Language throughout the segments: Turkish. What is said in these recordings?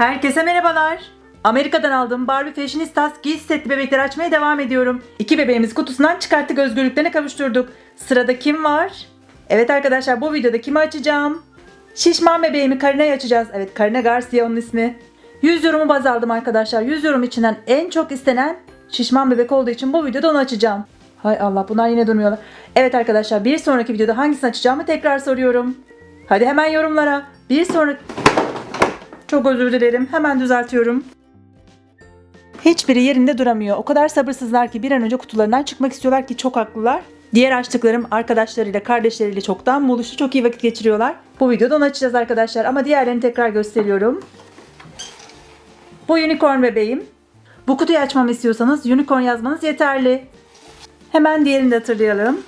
Herkese merhabalar. Amerika'dan aldığım Barbie Fashionistas giysi setli bebekleri açmaya devam ediyorum. İki bebeğimizi kutusundan çıkarttık, özgürlüklerine kavuşturduk. Sırada kim var? Evet arkadaşlar bu videoda kimi açacağım? Şişman bebeğimi Karina'yı açacağız. Evet Karina Garcia onun ismi. 100 yorumu baz aldım arkadaşlar. 100 yorum içinden en çok istenen şişman bebek olduğu için bu videoda onu açacağım. Hay Allah bunlar yine durmuyorlar. Evet arkadaşlar bir sonraki videoda hangisini açacağımı tekrar soruyorum. Hadi hemen yorumlara. Bir sonraki... Çok özür dilerim. Hemen düzeltiyorum. Hiçbiri yerinde duramıyor. O kadar sabırsızlar ki bir an önce kutularından çıkmak istiyorlar ki çok haklılar. Diğer açtıklarım arkadaşlarıyla, kardeşleriyle çoktan buluştu. Çok iyi vakit geçiriyorlar. Bu videoda onu açacağız arkadaşlar ama diğerlerini tekrar gösteriyorum. Bu unicorn bebeğim. Bu kutuyu açmamı istiyorsanız unicorn yazmanız yeterli. Hemen diğerini de hatırlayalım.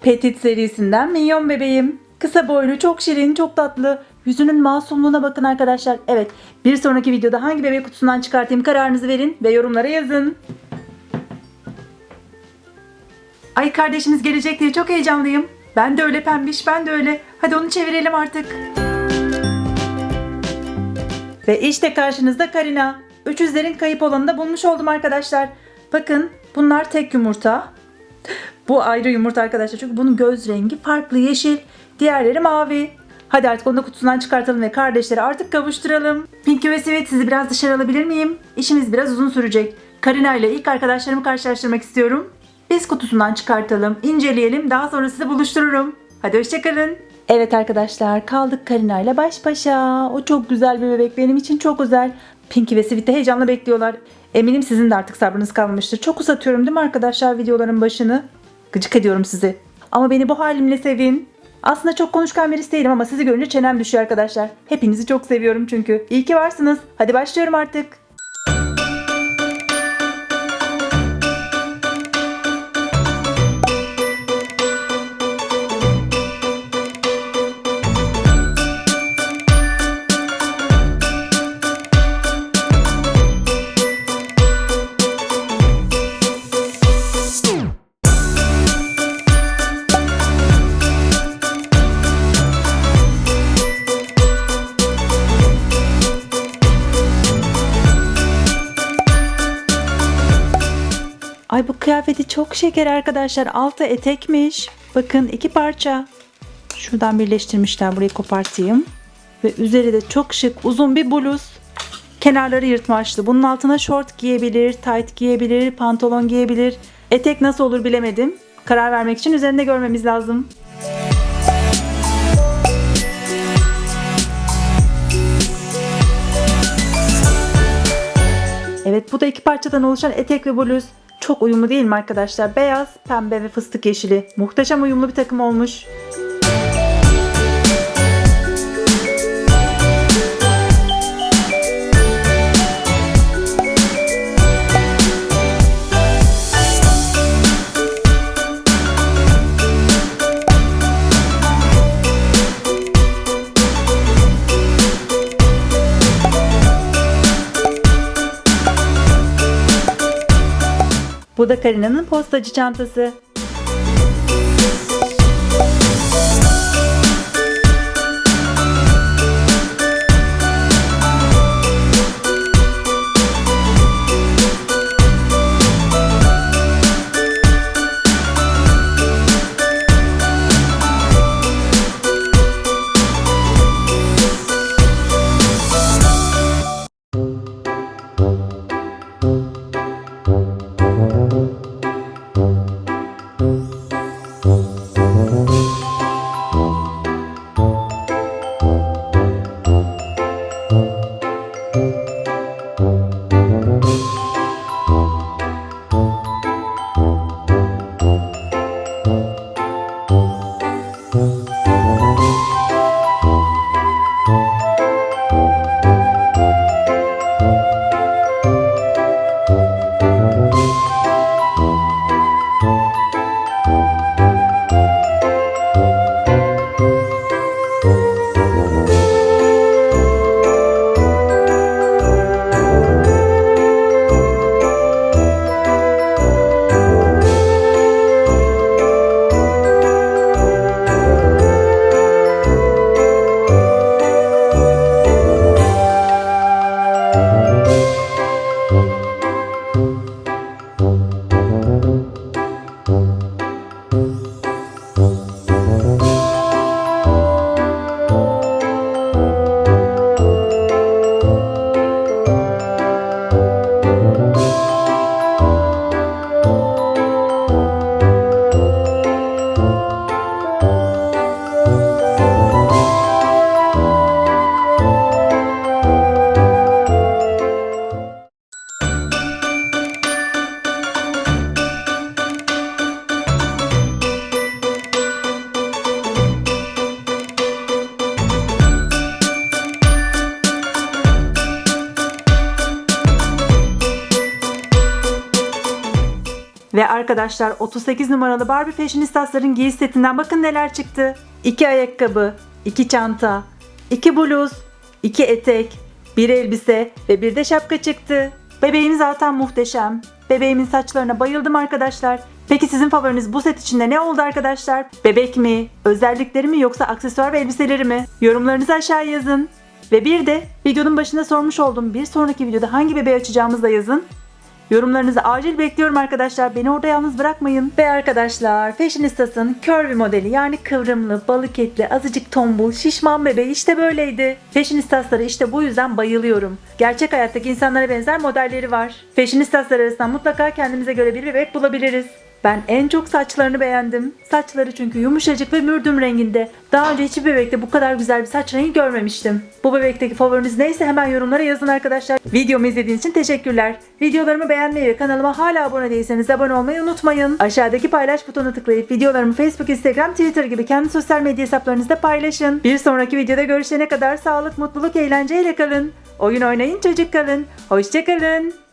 Petit serisinden minyon bebeğim. Kısa boylu, çok şirin, çok tatlı. Yüzünün masumluğuna bakın arkadaşlar. Evet, bir sonraki videoda hangi bebek kutusundan çıkartayım kararınızı verin ve yorumlara yazın. Ay kardeşiniz gelecek diye çok heyecanlıyım. Ben de öyle pembiş, ben de öyle. Hadi onu çevirelim artık. Ve işte karşınızda Karina. Üçüzlerin kayıp olanını da bulmuş oldum arkadaşlar. Bakın bunlar tek yumurta. Bu ayrı yumurta arkadaşlar çünkü bunun göz rengi farklı yeşil. Diğerleri mavi. Hadi artık onu da kutusundan çıkartalım ve kardeşleri artık kavuşturalım. Pinky ve Sweet sizi biraz dışarı alabilir miyim? İşimiz biraz uzun sürecek. Karina ile ilk arkadaşlarımı karşılaştırmak istiyorum. Biz kutusundan çıkartalım, inceleyelim, daha sonra sizi buluştururum. Hadi hoşçakalın. Evet arkadaşlar kaldık Karina ile baş başa. O çok güzel bir bebek benim için çok özel. Pinky ve Sweet de heyecanla bekliyorlar. Eminim sizin de artık sabrınız kalmamıştır. Çok uzatıyorum değil mi arkadaşlar videoların başını? Gıcık ediyorum sizi. Ama beni bu halimle sevin. Aslında çok konuşkan birisi değilim ama sizi görünce çenem düşüyor arkadaşlar. Hepinizi çok seviyorum çünkü. İyi ki varsınız. Hadi başlıyorum artık. Kıyafeti çok şeker arkadaşlar. Altı etekmiş. Bakın iki parça. Şuradan birleştirmişler. Burayı kopartayım. Ve üzeri de çok şık uzun bir bluz. Kenarları yırtmaçlı. Bunun altına şort giyebilir, tight giyebilir, pantolon giyebilir. Etek nasıl olur bilemedim. Karar vermek için üzerinde görmemiz lazım. Evet bu da iki parçadan oluşan etek ve bluz. Çok uyumlu değil mi arkadaşlar? Beyaz, pembe ve fıstık yeşili. Muhteşem uyumlu bir takım olmuş. Bu da Karina'nın postacı çantası. thank Ve arkadaşlar 38 numaralı Barbie Fashionistas'ların giysi setinden bakın neler çıktı. 2 ayakkabı, 2 çanta, 2 bluz, 2 etek, bir elbise ve bir de şapka çıktı. Bebeğim zaten muhteşem. Bebeğimin saçlarına bayıldım arkadaşlar. Peki sizin favoriniz bu set içinde ne oldu arkadaşlar? Bebek mi, özellikleri mi yoksa aksesuar ve elbiseleri mi? Yorumlarınızı aşağıya yazın. Ve bir de videonun başında sormuş olduğum bir sonraki videoda hangi bebeği açacağımızı da yazın. Yorumlarınızı acil bekliyorum arkadaşlar. Beni orada yalnız bırakmayın. Ve arkadaşlar Fashionistas'ın curvy modeli yani kıvrımlı, balık etli, azıcık tombul, şişman bebeği işte böyleydi. Fashionistas'lara işte bu yüzden bayılıyorum. Gerçek hayattaki insanlara benzer modelleri var. Fashionistas'lar arasından mutlaka kendimize göre bir bebek bulabiliriz. Ben en çok saçlarını beğendim. Saçları çünkü yumuşacık ve mürdüm renginde. Daha önce hiçbir bebekte bu kadar güzel bir saç rengi görmemiştim. Bu bebekteki favoriniz neyse hemen yorumlara yazın arkadaşlar. Videomu izlediğiniz için teşekkürler. Videolarımı beğenmeyi ve kanalıma hala abone değilseniz abone olmayı unutmayın. Aşağıdaki paylaş butonuna tıklayıp videolarımı Facebook, Instagram, Twitter gibi kendi sosyal medya hesaplarınızda paylaşın. Bir sonraki videoda görüşene kadar sağlık, mutluluk, eğlenceyle kalın. Oyun oynayın, çocuk kalın. Hoşçakalın.